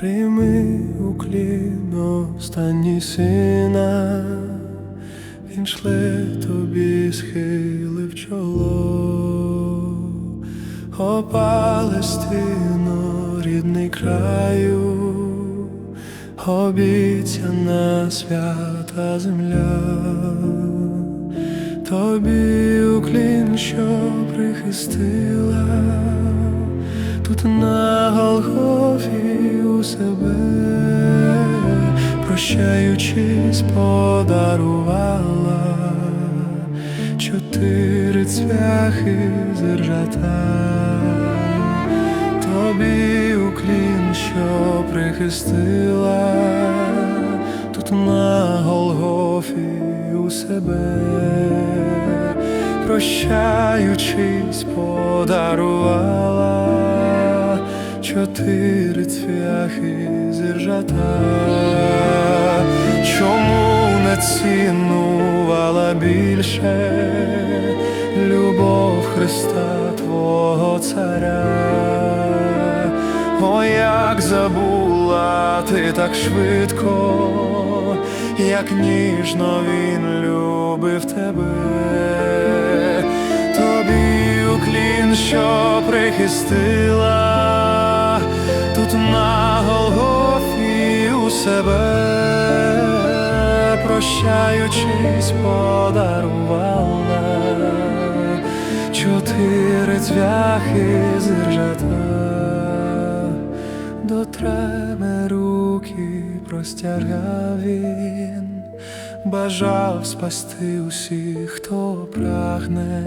Прийми уклін останній сина, він шле тобі схилив чоло, О Палестино, рідний краю, обіцяна свята земля, тобі уклін, що прихистила тут на Голгофі у себе, прощаючись, подарувала чотири цвяхи зержата, тобі уклін, що прихистила тут на Голгофі у себе прощаючись, подарувала чотири цвяхи зіржата, чому не цінувала більше любов Христа Твого Царя? О, як забула ти так швидко, як ніжно він любив тебе, тобі уклін, що прихистила Себе, прощаючись, подарувала чотири цвяхи зіржата до треми руки простягав він, бажав спасти усіх, хто прагне,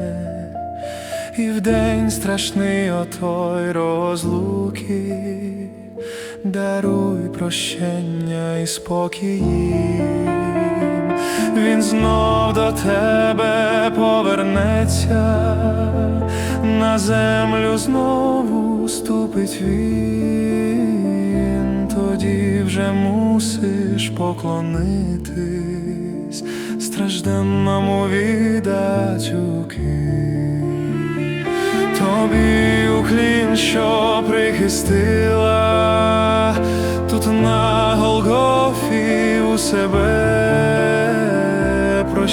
і в день страшний отой розлуки, даруй прощення і спокій. Він знов до тебе повернеться, на землю знову ступить він, тоді вже мусиш поклонитись, стражданному віддачуки. Тобі уклін, що прихистила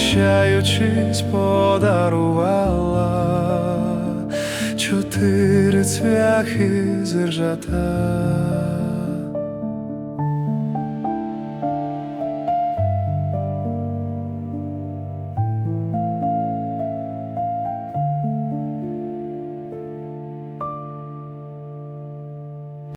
прощаючись, подарувала чотири цвяхи зержата.